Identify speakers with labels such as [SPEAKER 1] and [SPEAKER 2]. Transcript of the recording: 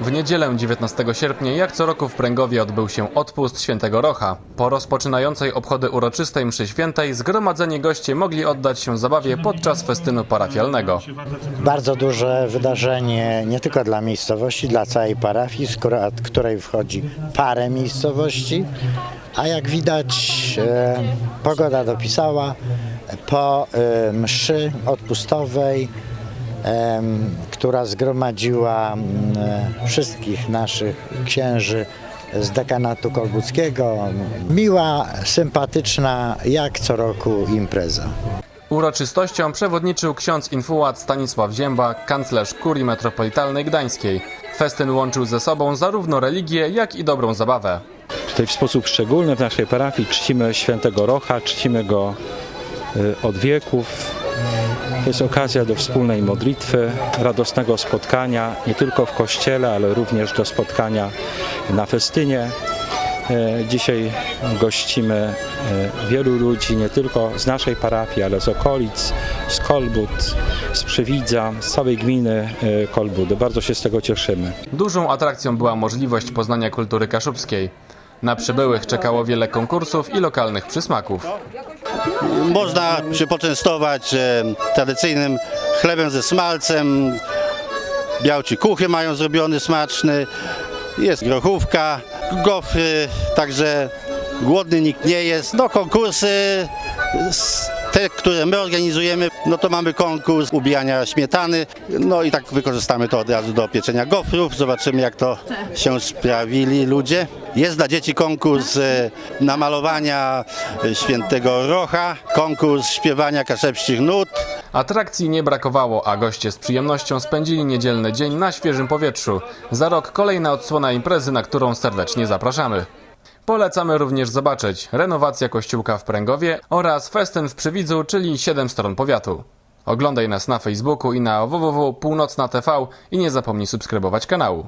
[SPEAKER 1] W niedzielę 19 sierpnia, jak co roku w Pręgowie odbył się odpust świętego Rocha. Po rozpoczynającej obchody uroczystej mszy świętej zgromadzeni goście mogli oddać się zabawie podczas festynu parafialnego.
[SPEAKER 2] Bardzo duże wydarzenie nie tylko dla miejscowości, dla całej parafii, skład której wchodzi parę miejscowości, a jak widać e, pogoda dopisała po e, mszy odpustowej, która zgromadziła wszystkich naszych księży z dekanatu kolbuckiego. Miła, sympatyczna, jak co roku impreza.
[SPEAKER 1] Uroczystością przewodniczył ksiądz infułat Stanisław Zięba, kanclerz kurii metropolitalnej gdańskiej. Festyn łączył ze sobą zarówno religię, jak i dobrą zabawę.
[SPEAKER 3] Tutaj w sposób szczególny w naszej parafii czcimy świętego Rocha, czcimy go y, od wieków. To jest okazja do wspólnej modlitwy, radosnego spotkania, nie tylko w kościele, ale również do spotkania na festynie. E, Dzisiaj gościmy e, wielu ludzi, nie tylko z naszej parafii, ale z okolic, z Kolbut, z Przywidza, z całej gminy e, Kolbudy. Bardzo się z tego cieszymy.
[SPEAKER 1] Dużą atrakcją była możliwość poznania kultury kaszubskiej. Na przybyłych czekało wiele konkursów i lokalnych przysmaków.
[SPEAKER 4] Można się poczęstować tradycyjnym chlebem ze smalcem. Białci kuchy mają zrobiony smaczny. Jest grochówka, gofry, także głodny nikt nie jest. No konkursy, te, które my organizujemy, no to mamy konkurs ubijania śmietany. No i tak wykorzystamy to od razu do pieczenia gofrów. Zobaczymy jak to się sprawili ludzie. Jest dla dzieci konkurs e, namalowania e, świętego Rocha, konkurs śpiewania kaszepścich nut.
[SPEAKER 1] Atrakcji nie brakowało, a goście z przyjemnością spędzili niedzielny dzień na świeżym powietrzu. Za rok kolejna odsłona imprezy, na którą serdecznie zapraszamy. Polecamy również zobaczyć renowacja kościółka w Pręgowie oraz festyn w Przywidzu, czyli 7 stron powiatu. Oglądaj nas na Facebooku i na www.północna.tv i nie zapomnij subskrybować kanału.